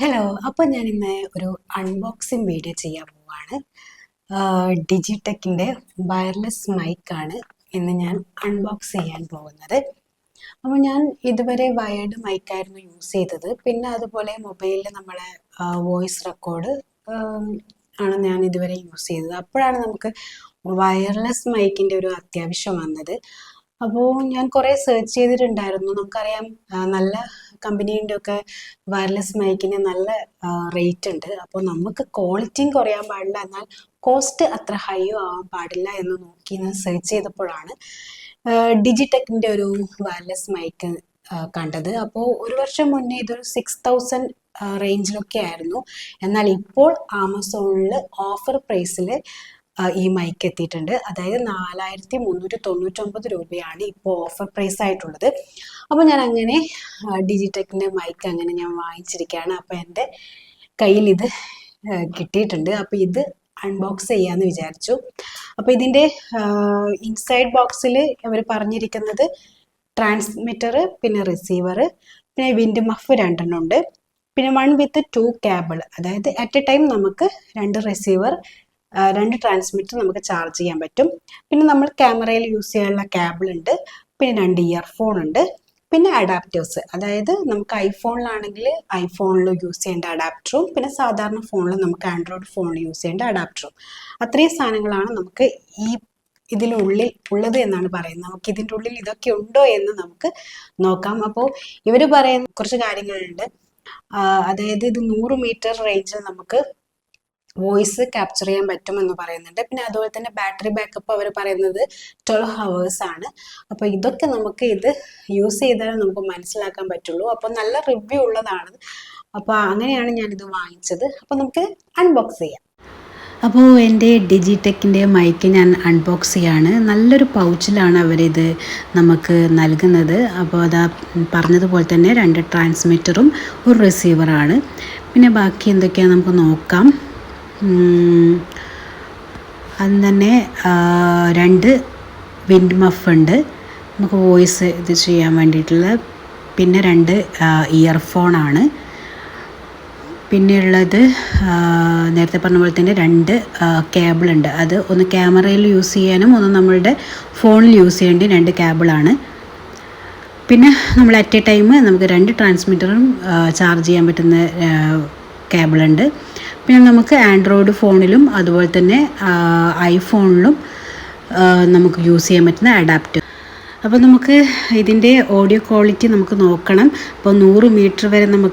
Hello അപ്പോൾ ഞാൻ ഇന്ന് ഒരു അൺബോക്സിങ് വീഡിയോ ചെയ്യാൻ പോവാണ്. ഡിജിടെക്കിന്റെ വയർലെസ് മൈക്കാണ് ഇന്ന് ഞാൻ അൺബോക്സ് ചെയ്യാൻ പോകുന്നത്. അപ്പോൾ ഞാൻ ഇതുവരെ വയർഡ് മൈക്കായിരുന്നു യൂസ് ചെയ്തത്. പിന്നെ അതുപോലെ മൊബൈലിൽ നമ്മളെ വോയിസ് റെക്കോർഡ് ആണ് ഞാൻ ഇതുവരെ യൂസ് ചെയ്തത്. അപ്പോഴാണ് നമുക്ക് വയർലെസ് മൈക്കിന്റെ ഒരു അത്യാവശ്യം വന്നത്. അപ്പോൾ ഞാൻ കുറേ സെർച്ച് ചെയ്തിട്ടുണ്ടായിരുന്നു. നമുക്കറിയാം നല്ല കമ്പനീന്റെ ഒക്കെ വയർലെസ് മൈക്കിന് നല്ല റേറ്റ് ഉണ്ട്. അപ്പോൾ നമുക്ക് ക്വാളിറ്റിയും കുറയാൻ പാടില്ല. എന്നാൽ കോസ്റ്റ് അത്ര ഹൈയോ ആവാൻ പാടില്ല എന്ന് നോക്കി ഞാൻ സെർച്ച് ചെയ്തപ്പോഴാണ് ഡിജിടെക്കിന്റെ ഒരു വയർലെസ് മൈക്ക് കണ്ടത്. അപ്പോൾ ഒരു വർഷം മുന്നേ ഇതൊരു സിക്സ് തൗസൻഡ് റേഞ്ചിലൊക്കെ ആയിരുന്നു. എന്നാൽ ഇപ്പോൾ ആമസോണിൽ ഓഫർ പ്രൈസിൽ ഈ മൈക്ക് എത്തിയിട്ടുണ്ട്. അതായത് നാലായിരത്തി മുന്നൂറ്റി തൊണ്ണൂറ്റൊമ്പത് രൂപയാണ് ഇപ്പോൾ ഓഫർ പ്രൈസ് ആയിട്ടുള്ളത്. അപ്പോൾ ഞാൻ അങ്ങനെ ഡിജിടെക്കിന്റെ മൈക്ക് അങ്ങനെ ഞാൻ വാങ്ങിച്ചിരിക്കുകയാണ്. അപ്പോൾ എന്റെ കയ്യിൽ ഇത് കിട്ടിയിട്ടുണ്ട്. അപ്പോൾ ഇത് അൺബോക്സ് ചെയ്യാമെന്ന് വിചാരിച്ചു. അപ്പോൾ ഇതിന്റെ ഇൻസൈഡ് ബോക്സിൽ അവർ പറഞ്ഞിരിക്കുന്നത് ട്രാൻസ്മിറ്റർ പിന്നെ റിസീവർ പിന്നെ വിൻഡ് മഫ് രണ്ടെണ്ണം ഉണ്ട്. പിന്നെ വൺ വിത്ത് ടു കേബിൾ അതായത് അറ്റ് എ ടൈം നമുക്ക് രണ്ട് റിസീവർ രണ്ട് ട്രാൻസ്മിറ്റർ നമുക്ക് ചാർജ് ചെയ്യാൻ പറ്റും. പിന്നെ നമ്മൾ ക്യാമറയിൽ യൂസ് ചെയ്യാനുള്ള കേബിൾ ഉണ്ട്. പിന്നെ രണ്ട് ഇയർഫോൺ ഉണ്ട്. പിന്നെ അഡാപ്റ്റേഴ്സ് അതായത് നമുക്ക് ഐഫോണിലാണെങ്കിൽ ഐഫോണിൽ യൂസ് ചെയ്യേണ്ട അഡാപ്റ്ററും പിന്നെ സാധാരണ ഫോണിൽ നമുക്ക് ആൻഡ്രോയിഡ് ഫോണിൽ യൂസ് ചെയ്യേണ്ട അഡാപ്റ്ററും അത്രയും സാധനങ്ങളാണ് നമുക്ക് ഈ ഇതിനുള്ളിൽ ഉള്ളത് എന്നാണ് പറയുന്നത്. നമുക്ക് ഇതിന്റെ ഉള്ളിൽ ഇതൊക്കെ ഉണ്ടോ എന്ന് നമുക്ക് നോക്കാം. അപ്പോൾ ഇവർ പറയുന്ന കുറച്ച് കാര്യങ്ങളുണ്ട്. അതായത് ഇത് നൂറ് മീറ്റർ റേഞ്ചിൽ നമുക്ക് വോയിസ് ക്യാപ്ചർ ചെയ്യാൻ പറ്റുമെന്ന് പറയുന്നുണ്ട്. പിന്നെ അതുപോലെ തന്നെ ബാറ്ററി ബാക്കപ്പ് അവർ പറയുന്നത് ട്വൽവ് ഹവേഴ്സ് ആണ്. അപ്പോൾ ഇതൊക്കെ നമുക്ക് ഇത് യൂസ് ചെയ്താലേ നമുക്ക് മനസ്സിലാക്കാൻ പറ്റുള്ളൂ. അപ്പോൾ നല്ല റിവ്യൂ ഉള്ളതാണ്. അപ്പോൾ അങ്ങനെയാണ് ഞാനിത് വാങ്ങിച്ചത്. അപ്പോൾ നമുക്ക് അൺബോക്സ് ചെയ്യാം. അപ്പോൾ എന്റെ ഡിജിടെക്കിന്റെ മൈക്ക് ഞാൻ അൺബോക്സ് ചെയ്യാണ്. നല്ലൊരു പൗച്ചിലാണ് അവരിത് നമുക്ക് നൽകുന്നത്. അപ്പോൾ അതാ പറഞ്ഞതുപോലെ തന്നെ രണ്ട് ട്രാൻസ്മിറ്ററും ഒരു റിസീവറാണ് പിന്നെ ബാക്കി എന്തൊക്കെയാണ് നമുക്ക് നോക്കാം. അതിന് തന്നെ രണ്ട് വിൻഡ് മഫ് ഉണ്ട് നമുക്ക് വോയിസ് ഇത് ചെയ്യാൻ വേണ്ടിയിട്ടുള്ള പിന്നെ രണ്ട് ഇയർഫോണാണ്. പിന്നെയുള്ളത് നേരത്തെ പറഞ്ഞ പോലെ തന്നെ രണ്ട് കേബിൾ ഉണ്ട് അത് ഒന്ന് ക്യാമറയിൽ യൂസ് ചെയ്യാനും ഒന്ന് നമ്മളുടെ ഫോണിൽ യൂസ് ചെയ്യേണ്ട രണ്ട് കേബിളാണ്. പിന്നെ നമ്മൾ അറ്റ് എ ടൈം നമുക്ക് രണ്ട് ട്രാൻസ്മിറ്ററും ചാർജ് ചെയ്യാൻ പറ്റുന്ന കേബിളുണ്ട്. പിന്നെ നമുക്ക് ആൻഡ്രോയിഡ് ഫോണിലും അതുപോലെ തന്നെ ഐഫോണിലും നമുക്ക് യൂസ് ചെയ്യാൻ പറ്റുന്ന അഡാപ്റ്റർ. അപ്പോൾ നമുക്ക് ഇതിന്റെ ഓഡിയോ ക്വാളിറ്റി നമുക്ക് നോക്കണം. അപ്പോൾ നൂറ് മീറ്റർ വരെ നമുക്ക്